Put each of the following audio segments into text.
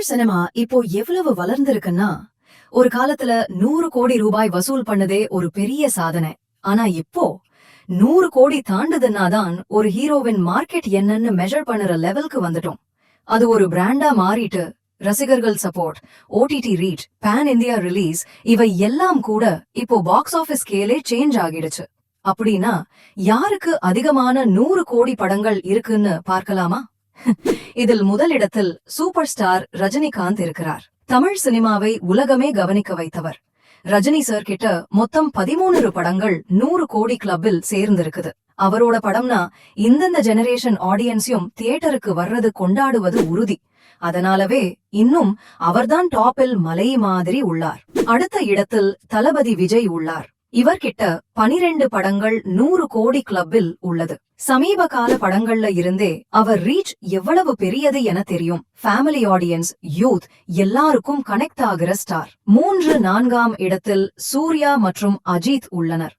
Tamil cinema இப்போ எவ்வளவு வளர்ந்திருக்குன்னா ஒரு காலத்துல நூறு கோடி ரூபாய் வசூல் பண்ணதே ஒரு பெரிய சாதனை. ஆனா இப்போ நூறு கோடி தாண்டுதுன்னாதான் ஒரு ஹீரோவின் மார்க்கெட் என்னன்னு மெஷர் பண்ணுற லெவலுக்கு வந்துட்டோம். அது ஒரு பிராண்டா மாறிட்டு ரசிகர்கள் support OTT reach pan India release இவை எல்லாம் கூட இப்போ பாக்ஸ் ஆபீஸ் ஸ்கேலே சேஞ்ச் ஆகிடுச்சு. அப்படின்னா யாருக்கு அதிகமான நூறு கோடி படங்கள் இருக்குன்னு பார்க்கலாமா? இதில் முதலிடத்தில் சூப்பர் ஸ்டார் ரஜினிகாந்த் இருக்கிறார். தமிழ் சினிமாவை உலகமே கவனிக்க வைத்தவர். ரஜினி சார் கிட்ட மொத்தம் பதிமூணு படங்கள் நூறு கோடி கிளப்பில் சேர்ந்திருக்குது. அவரோட படம்னா இந்தந்த ஜெனரேஷன் ஆடியன்ஸையும் தியேட்டருக்கு வர்றது கொண்டாடுவது உறுதி. அதனாலவே இன்னும் அவர்தான் டாப்பில் மலை மாதிரி உள்ளார். அடுத்த இடத்தில் தளபதி விஜய் உள்ளார். இவர்கிட்ட பனிரெண்டு படங்கள் நூறு கோடி கிளப்பில் உள்ளது. சமீப கால படங்கள்ல இருந்தே அவர் ரீச் எவ்வளவு பெரியது என தெரியும். ஃபேமிலி ஆடியன்ஸ் யூத் எல்லாருக்கும் கனெக்ட் ஆகிற ஸ்டார் மூன்று நான்காம் இடத்தில் சூர்யா மற்றும் அஜித் உள்ளனர்.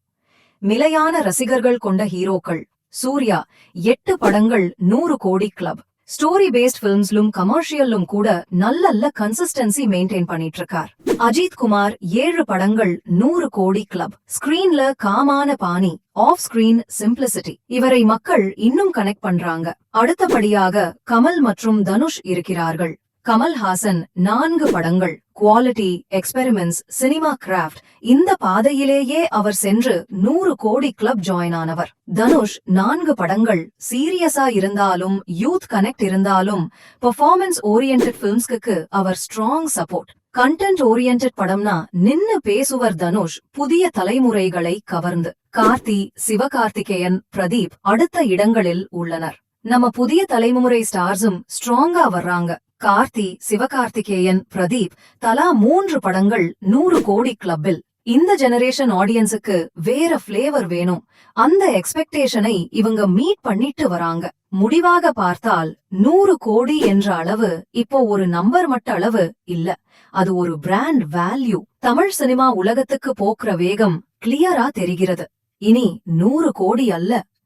நிலையான ரசிகர்கள் கொண்ட ஹீரோக்கள். சூர்யா எட்டு படங்கள் நூறு கோடி கிளப் ஸ்டோரி பேஸ்ட் பிலிம்ஸ்லும் கமர்ஷியல்லும் கூட நல்ல கன்சிஸ்டன்சி மெயின்டைன் பண்ணிட்டு இருக்கார். அஜித் குமார் ஏழு படங்கள் நூறு கோடி கிளப் ஸ்கிரீன்ல காமான பாணி ஆஃப் ஸ்கிரீன் சிம்பிளிசிட்டி இவரை மக்கள் இன்னும் கனெக்ட் பண்றாங்க. அடுத்தபடியாக கமல் மற்றும் தனுஷ் இருக்கிறார்கள். கமல்ஹாசன் நான்கு படங்கள் குவாலிட்டி எக்ஸ்பெரிமெண்ட்ஸ் சினிமா கிராஃப்ட் இந்த பாதையிலேயே அவர் சென்று நூறு கோடி கிளப் ஜாயின் ஆனவர். தனுஷ் நான்கு படங்கள் சீரியஸா இருந்தாலும் யூத் கனெக்ட் இருந்தாலும் பெர்ஃபார்மன்ஸ் ஓரியன்ட் பிலிம்ஸ்க்கு அவர் ஸ்ட்ராங் சப்போர்ட் கண்டென்ட் ஓரியன்ட் படம்னா நின்னு பேசுவர் தனுஷ் புதிய தலைமுறைகளை கவர்ந்து. கார்த்தி சிவகார்த்திகேயன் பிரதீப் அடுத்த இடங்களில் உள்ளனர். நம்ம புதிய தலைமுறை ஸ்டார்ஸும் ஸ்ட்ராங்கா வர்றாங்க. கார்த்தி சிவகார்த்திகேயன் பிரதீப் தலா மூன்று படங்கள் நூறு கோடி கிளப்பில். இந்த ஜெனரேஷன் ஆடியன்ஸுக்கு வேற ஃபிளேவர் வேணும். அந்த எக்ஸ்பெக்டேஷனை இவங்க மீட் பண்ணிட்டு வராங்க. முடிவாக பார்த்தால் நூறு கோடி என்ற அளவு இப்போ ஒரு நம்பர் மட்ட அளவு இல்ல. அது ஒரு பிராண்ட் வேல்யூ தமிழ் சினிமா உலகத்துக்கு போக்குற வேகம் கிளியரா தெரிகிறது. இனி நூறு கோடி அல்ல.